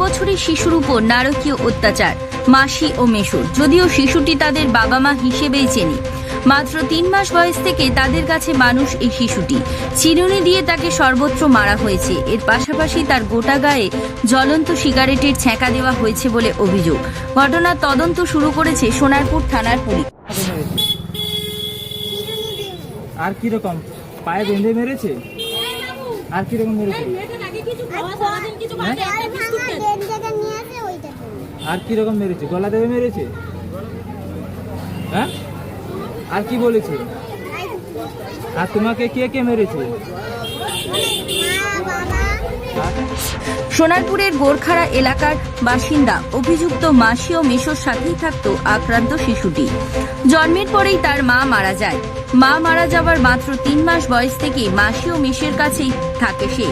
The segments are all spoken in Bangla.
বছরের শিশুর উপর নারকীয় অত্যাচার, মাসি ও মেশুর যদিও শিশুটি তাদের বাবা মা হিসেবেই চেনে। মাত্র তিন মাস বয়স থেকে তাদের কাছে মানুষ এই শিশুটি। চিরুনি দিয়ে তাকে সর্বত্র মারা হয়েছে। এর পাশাপাশি তার গোটা গায়ে জ্বলন্ত সিগারেটের ছ্যাঁকা দেওয়া হয়েছে বলে অভিযোগ। ঘটনার তদন্ত শুরু করেছে সোনারপুর থানার পুলিশ। আর কীরকম পায়ে বেঁধে মেরেছে? আর কীরকম মেরেছে? আর কি রকম মেরেছে? গলা দেবে মেরেছে? হ্যাঁ? আর কি বলেছে? আর তোমাকে কে কে মেরেছে? সোনারপুরের গোরখাড়া এলাকার বাসিন্দা অভিযুক্ত মাসি ও মেশোর সাথেই থাকত আক্রান্ত শিশুটি। জন্মের পরেই তার মা মারা যায়। মা মারা যাওয়ার মাত্র তিন মাস বয়স থেকে মাসি ও মেশের কাছেই থাকে সে।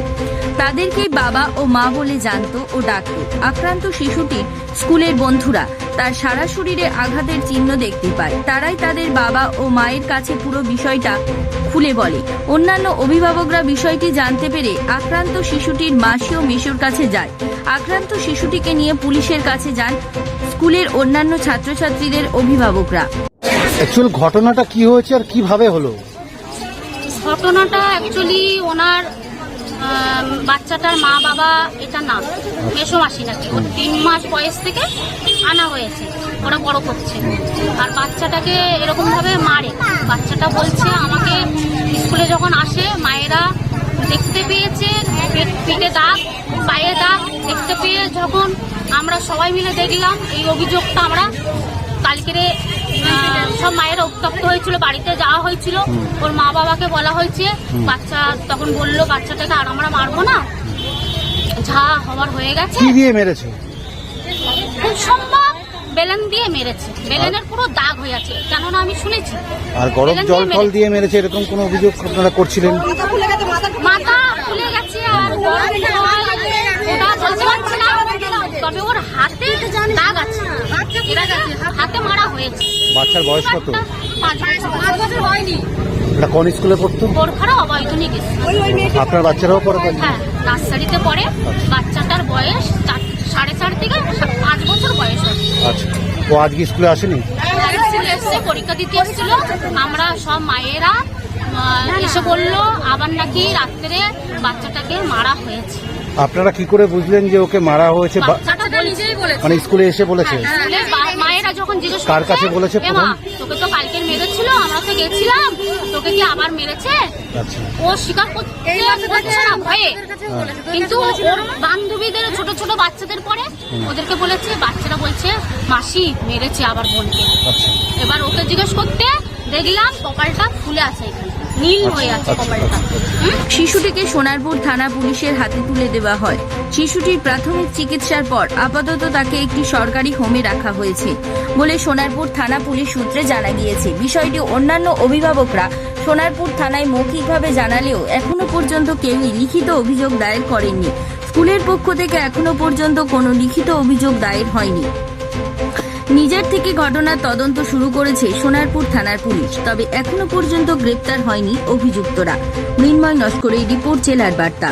তাদেরকেই বাবা ও মা বলে জানত ও ডাকত। আক্রান্ত শিশুটি স্কুলের বন্ধুরা তার সারা শরীরে আঘাতের চিহ্ন দেখতে পায়। তারাই তাদের বাবা ও মায়ের কাছে পুরো বিষয়টা খুলে বলে। অন্যান্য অভিভাবকরা বিষয়টি জানতে পেরে আক্রান্ত শিশুটির মাসি ও মেশোর কাছে যায়। আক্রান্ত শিশুটিকে নিয়ে পুলিশের কাছে যান স্কুলের অন্যান্য ছাত্রছাত্রীদের অভিভাবকরা। অ্যাকচুয়াল ঘটনাটা কি হয়েছে আর কীভাবে হলো? ঘটনাটা অ্যাকচুয়ালি ওনার বাচ্চাটার মা বাবা এটা না মেসো মাসি নাকি? ওর তিন মাস বয়স থেকে আনা হয়েছে, ওরা বড় করছে। আর বাচ্চাটাকে এরকমভাবে মারে। বাচ্চাটা বলছে, আমাকে স্কুলে যখন আসে, মায়েরা দেখতে পেয়েছে পিঠে দাগ, পায়ে দাগ, দেখতে পেয়ে যখন আমরা সবাই মিলে দেখলাম, এই অভিযোগটা আমরা কালকেরে সব মায়েরা উত্তপ্ত হয়েছিল বাড়িতে যাওয়া হয়েছিল। ওর মা বাবাকে বলা হয়েছে বাচ্চা তখন বলল বাচ্চাটাকে আর আমরা মারবো না। যা হওয়ার হয়ে গেছে। কি দিয়ে মেরেছে? খুব সম্ভব বেলেন দিয়ে মেরেছে। বেলেনের পুরো দাগ হয়ে আছে কেননা আমি শুনেছি। আর গরম বেলুন জল দিয়ে মেরেছে। দিয়ে মেরেছে এরকম কোনো অভিযোগ আপনারা করছিলেন? মাথা ফুলে গেছে আর গরম জল ওটা বলতে পারছি না তবে ওর হাতে দাগ আছে। হাতে মারা হয়েছে। বাচ্চার বয়স কত? পাঁচ বছর হয়নি। এটা কোন স্কুলে পড়তো? ওর খারাপ অবৈধনিক আপনার বাচ্চারাও পড়ে হ্যাঁ নার্সারিতে পড়ে। বাচ্চাটার বয়স চার- সাড়ে চার থেকে পাঁচ বছর বয়স। আচ্ছা। ও আজকে স্কুলে আসেনি? স্কুলে এসছে পরীক্ষা দিতে এসেছিল। আমরা সব মায়েরা এসে বলল আবার নাকি রাত্রে বাচ্চাটাকে মারা হয়েছে। আপনারা কি করে বুঝলেন যে ওকে মারা হয়েছে? মানে স্কুলে এসে বলেছে। মায়েরা যখন জিজ্ঞেস কার কাছে বলেছে "এ তোকে তো কালকে মেরেছিল আমরা তো গেছিলাম তোকে কি আবার মেরেছে? আচ্ছা। ও স্বীকার করতে না ভয়ে। কিন্তু ওর বান্ধবীদের ছোট ছোট বাচ্চাদের পরে ওদেরকে বলেছে বাচ্চারা বলছে মাসি মেরেছে আবার বোনকে। আচ্ছা। এবার ওকে জিজ্ঞেস করতে দেখলাম কপালটা ফুলে আছে এখানে। নীল হয়ে আছে আচ্ছা, কপালটা। শিশুটিকে সোনারপুর থানা পুলিশের হাতে তুলে দেওয়া হয়। শিশুটির প্রাথমিক চিকিৎসার পর আপাতত তাকে একটি সরকারি হোমে রাখা হয়েছে বলে সোনারপুর থানা পুলিশ সূত্রে জানা গিয়েছে। বিষয়টি অন্যান্য অভিভাবকরা সোনারপুর থানায় মৌখিকভাবে জানালেও এখনও পর্যন্ত কেউই লিখিত অভিযোগ দায়ের করেননি। স্কুলের পক্ষ থেকে এখনও পর্যন্ত কোনো লিখিত অভিযোগ দায়ের হয়নি। নিজের থেকে ঘটনার তদন্ত শুরু করেছে সোনারপুর থানার পুলিশ, তবে এখনও পর্যন্ত গ্রেপ্তার হয়নি অভিযুক্তরা। মৃন্ময় নস্করের রিপোর্ট, জেলার বার্তা।